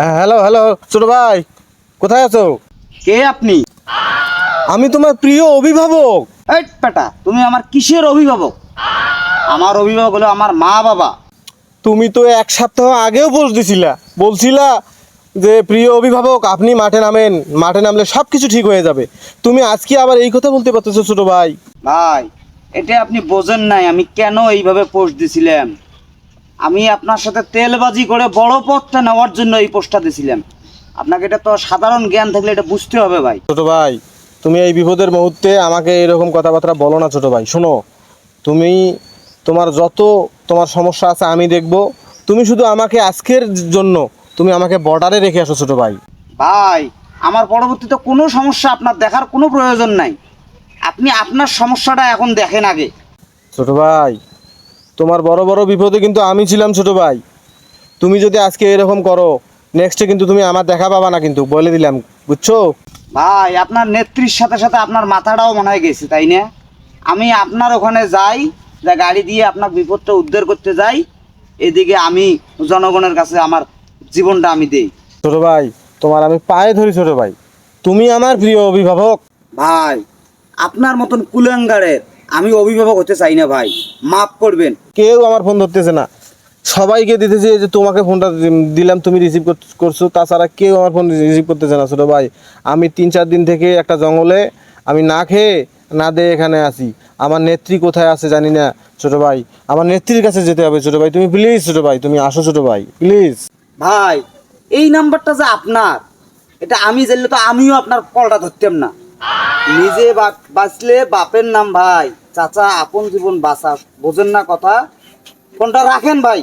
Hello hello ছোট ভাই কোথায় আছো? কে আপনি? আমি তোমার প্রিয় অভিভাবক। এই পেটা তুমি আমার কিসের অভিভাবক? আমার অভিভাবক হলো আমার মা বাবা। তুমি তো এক সপ্তাহ আগেও পোস্ট দিছিলা। বলছিলা যে প্রিয় অভিভাবক আপনি মাঠে নামেন। মাঠে নামলে সব কিছু ঠিক হয়ে যাবে। তুমি আজকে আবার এই কথা বলতে পারতেছো ছোট ভাই। ভাই এটা আপনি বোঝেন নাই আমি কেন এইভাবে পোস্ট দিছিলাম। আমি আপনার সাথে তেলবাজি করে বড় পথটা নেওয়ার জন্য এই পোস্টটা দিছিলাম। আপনাকে এটা তো সাধারণ জ্ঞান থাকলে এটা বুঝতে হবে ভাই। ছোট ভাই তুমি এই বিপদের মুহূর্তে আমাকে এরকম কথাবার্তা বলো না ছোট ভাই শোনো। তুমি তোমার যত তোমার সমস্যা আছে আমি দেখব। তুমি শুধু আমাকে আজকের জন্য তুমি আমাকে বর্ডারে রেখে আসো ছোট ভাই। ভাই আমার পরবর্তীতে কোনো সমস্যা আপনার দেখার কোনো প্রয়োজন নাই। আপনি আপনার সমস্যাটা এখন দেখেন আগে। ছোট ভাই তোমার বড় বড় বিপদে কিন্তু আমি ছিলাম ছোট ভাই। তুমি যদি আজকে এরকম করো নেক্সটে কিন্তু তুমি আমার দেখা পাবা না কিন্তু বলে দিলাম বুঝছ? ভাই আপনার নেত্রীর সাথে সাথে আপনার মাথাটাও মনে হয় গেছে তাই না? আমি আপনার ওখানে যাই যা গাড়ি দিয়ে আপনার বিপদটা উদ্ধার করতে যাই এদিকে আমি জনগণের কাছে আমার জীবনটা আমি দেই। ছোট ভাই তোমার আমি পায়ে ধরি ছোট ভাই। তুমি আমার প্রিয় অভিভাবক। ভাই আপনার মতন কুলাঙ্গারের আমি অভিভাবক হতে চাই না ভাই। মাফ করবেন। কেউ আমার ফোন ধরতেছে না। সবাইকে দিতেছে যে তোমাকে ফোনটা দিলাম তুমি রিসিভ করছ। তাছাড়া কেউ আমার ফোন রিসিভ করতেছে না। ছোটো ভাই আমি তিন চার দিন থেকে একটা জঙ্গলে আমি না খেয়ে না দিয়ে এখানে আসি আমার নেত্রী কোথায় আছে জানি না ছোটো ভাই। আমার নেত্রীর কাছে যেতে হবে ছোটো ভাই। তুমি প্লিজ ছোটো ভাই তুমি আসো ছোটো ভাই। প্লিজ ভাই এই নাম্বারটা যে আপনার এটা আমি জানলে তো আমিও আপনার কলটা ধরতাম না। নিজে বাঁচলে বাপের নাম ভাই। চাচা, আপন জীবন বাঁচা বোঝেন না কথা? ফোনটা রাখেন ভাই।